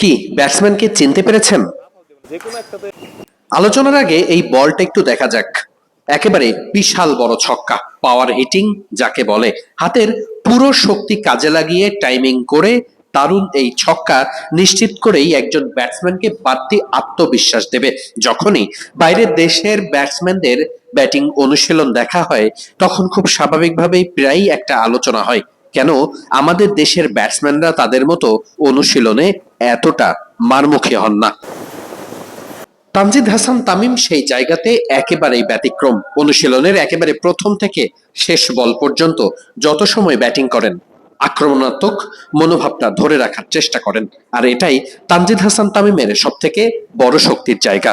কি ব্যাটসম্যানকে চিনতে পেরেছেন? আলোচনার আগে এই বলটা একটু দেখা যাক। একেবারে বিশাল বড় ছক্কা পাওয়ার হিটিং যাকে বলে। হাতের পুরো শক্তি কাজে লাগিয়ে টাইমিং করে দারুণ এই ছক্কা নিশ্চিত করেই একজন ব্যাটসম্যানকে বাড়তি আত্মবিশ্বাস দেবে। যখনই বাইরের দেশের ব্যাটসম্যানদের ব্যাটিং অনুশীলন দেখা হয়, তখন খুব স্বাভাবিকভাবেই প্রায়ই একটা আলোচনা হয়। কেন? আমাদের দেশের ব্যাটসম্যানরা তাদের মতো অনুশীলনে এতটা মারমুখী হন না। তানজিদ হাসান তামিম সেই জায়গাতে একেবারেই ব্যতিক্রম। অনুশীলনের একেবারে প্রথম থেকে শেষ বল পর্যন্ত যত সময় ব্যাটিং করেন, আক্রমণাত্মক মনোভাবটা ধরে রাখার চেষ্টা করেন। আর এটাই তানজিদ হাসান তামিমের সব থেকে বড় শক্তির জায়গা।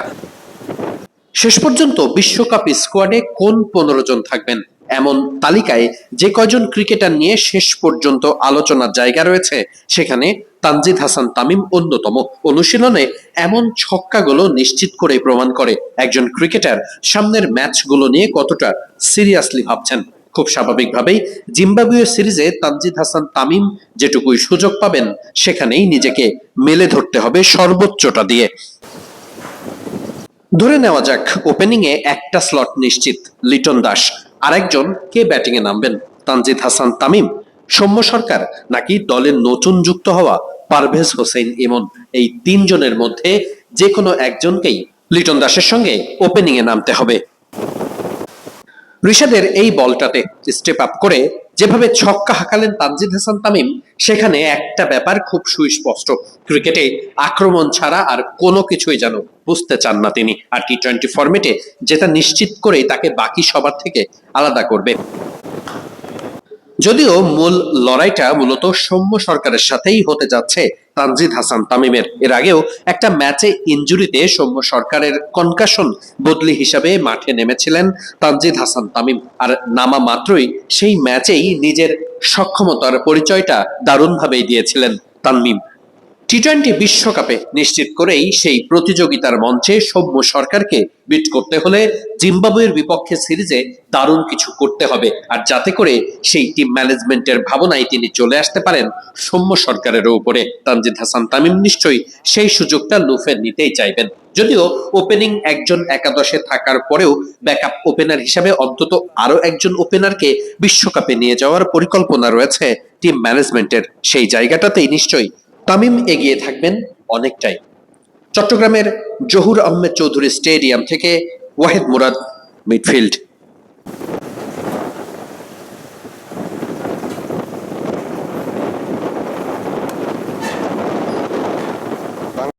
শেষ পর্যন্ত বিশ্বকাপ স্কোয়াডে কোন পনেরো জন থাকবেন? এমন তালিকায় যে কয়জন ক্রিকেটার নিয়ে শেষ পর্যন্ত আলোচনার জায়গা রয়েছে, সেখানে তানজিদ হাসান তামিম অন্যতম। অনুশীলনে এমন ছক্কাগুলো নিশ্চিত করে প্রমাণ করে একজন ক্রিকেটার সামনের ম্যাচগুলো নিয়ে কতটা সিরিয়াসলি ভাবছেন। খুব স্বাভাবিকভাবেই জিম্বাবুয়ে সিরিজে তানজিদ হাসান তামিম যেটুকুই সুযোগ পাবেন, সেখানেই নিজেকে মেলে ধরতে হবে সর্বোচ্চটা দিয়ে। ধরে নেওয়া যাক। ওপেনিং এ একটা স্লট নিশ্চিত, লিটন দাস। আরেকজন কে ব্যাটিং এ নামবেন? তানজিদ হাসান তামিম, সৌম্য সরকার, নাকি দলের নতুন যুক্ত হওয়া পারভেজ হোসেন ইমন? এই তিনজনের মধ্যে যে কোনো একজনকেই লিটন দাসের সঙ্গে ওপেনিং এ নামতে হবে। ঋষাদের এই বলটাতে স্টেপ আপ করে যেভাবে ছক্কা হাঁকালেন তানজিদ হাসান তামিম, সেখানে একটা ব্যাপার খুব সুস্পষ্ট। ক্রিকেটে আক্রমণ ছাড়া আর কোনো কিছুই যেন বুঝতে চান না তিনি। আর টি টোয়েন্টি ফর্মেটে যেটা নিশ্চিত করে তাকে বাকি সবার থেকে আলাদা করবে। যদিও মূল লড়াইটা মূলত সৌম্য সরকারের সাথেই হতে যাচ্ছে তানজিদ হাসান তামিমের। এর আগেও একটা ম্যাচে ইঞ্জুরিতে সৌম্য সরকারের কনকাশন বদলি হিসাবে মাঠে নেমেছিলেন তানজিদ হাসান তামিম। আর নামা মাত্রই সেই ম্যাচেই নিজের সক্ষমতার পরিচয়টা দারুণভাবেই দিয়েছিলেন তানমিম। টি টোয়েন্টি বিশ্বকাপে নিশ্চিত করেই সেই প্রতিযোগিতার মঞ্চে সৌম্য সরকারকে বিট করতে হলে জিম্বাবুয়ের বিপক্ষে সিরিজে দারুণ কিছু করতে হবে। আর যাতে করে সেই টিম ম্যানেজমেন্টের ভাবনায় তিনি চলে আসতে পারেন সৌম্য সরকারের উপরে। তানজিদ হাসান তামিম নিশ্চয়ই সেই সুযোগটা লুফে নিতেই চাইবেন। যদিও ওপেনিং একজন একাদশে থাকার পরেও ব্যাকআপ ওপেনার হিসাবে অন্তত আরও একজন ওপেনারকে বিশ্বকাপে নিয়ে যাওয়ার পরিকল্পনা রয়েছে টিম ম্যানেজমেন্টের সেই জায়গাটাতেই নিশ্চয়ই তামিম এগিয়ে থাকবেন অনেকটাই। চট্টগ্রামের জহুর আহমেদ চৌধুরী স্টেডিয়াম থেকে ওয়াহেদ মুরাদ মিডফিল্ড।